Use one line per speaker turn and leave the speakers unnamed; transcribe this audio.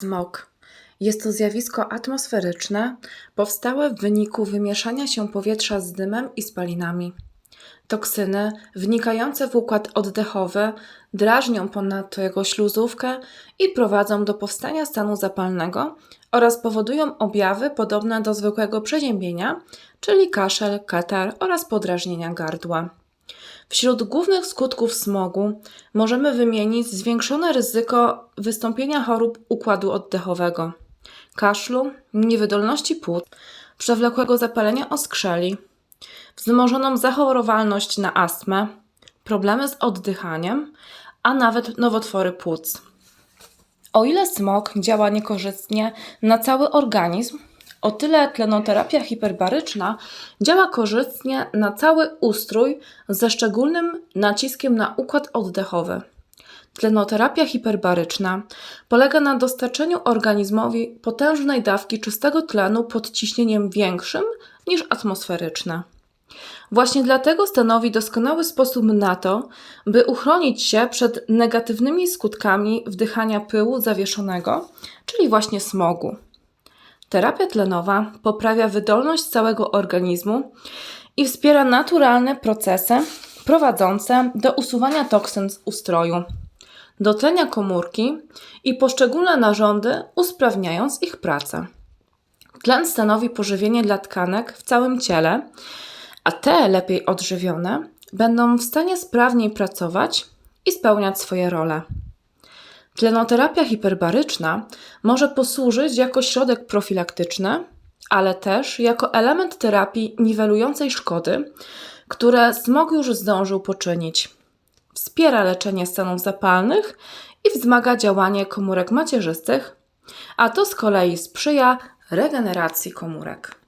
Smog. Jest to zjawisko atmosferyczne powstałe w wyniku wymieszania się powietrza z dymem i spalinami. Toksyny wnikające w układ oddechowy drażnią ponadto jego śluzówkę i prowadzą do powstania stanu zapalnego oraz powodują objawy podobne do zwykłego przeziębienia, czyli kaszel, katar oraz podrażnienia gardła. Wśród głównych skutków smogu możemy wymienić zwiększone ryzyko wystąpienia chorób układu oddechowego, kaszlu, niewydolności płuc, przewlekłego zapalenia oskrzeli, wzmożoną zachorowalność na astmę, problemy z oddychaniem, a nawet nowotwory płuc. O ile smog działa niekorzystnie na cały organizm, o tyle tlenoterapia hiperbaryczna działa korzystnie na cały ustrój ze szczególnym naciskiem na układ oddechowy. Tlenoterapia hiperbaryczna polega na dostarczeniu organizmowi potężnej dawki czystego tlenu pod ciśnieniem większym niż atmosferyczne. Właśnie dlatego stanowi doskonały sposób na to, by uchronić się przed negatywnymi skutkami wdychania pyłu zawieszonego, czyli właśnie smogu. Terapia tlenowa poprawia wydolność całego organizmu i wspiera naturalne procesy prowadzące do usuwania toksyn z ustroju, dotlenia komórki i poszczególne narządy, usprawniając ich pracę. Tlen stanowi pożywienie dla tkanek w całym ciele, a te lepiej odżywione będą w stanie sprawniej pracować i spełniać swoje role. Tlenoterapia hiperbaryczna może posłużyć jako środek profilaktyczny, ale też jako element terapii niwelującej szkody, które smog już zdążył poczynić. Wspiera leczenie stanów zapalnych i wzmaga działanie komórek macierzystych, a to z kolei sprzyja regeneracji komórek.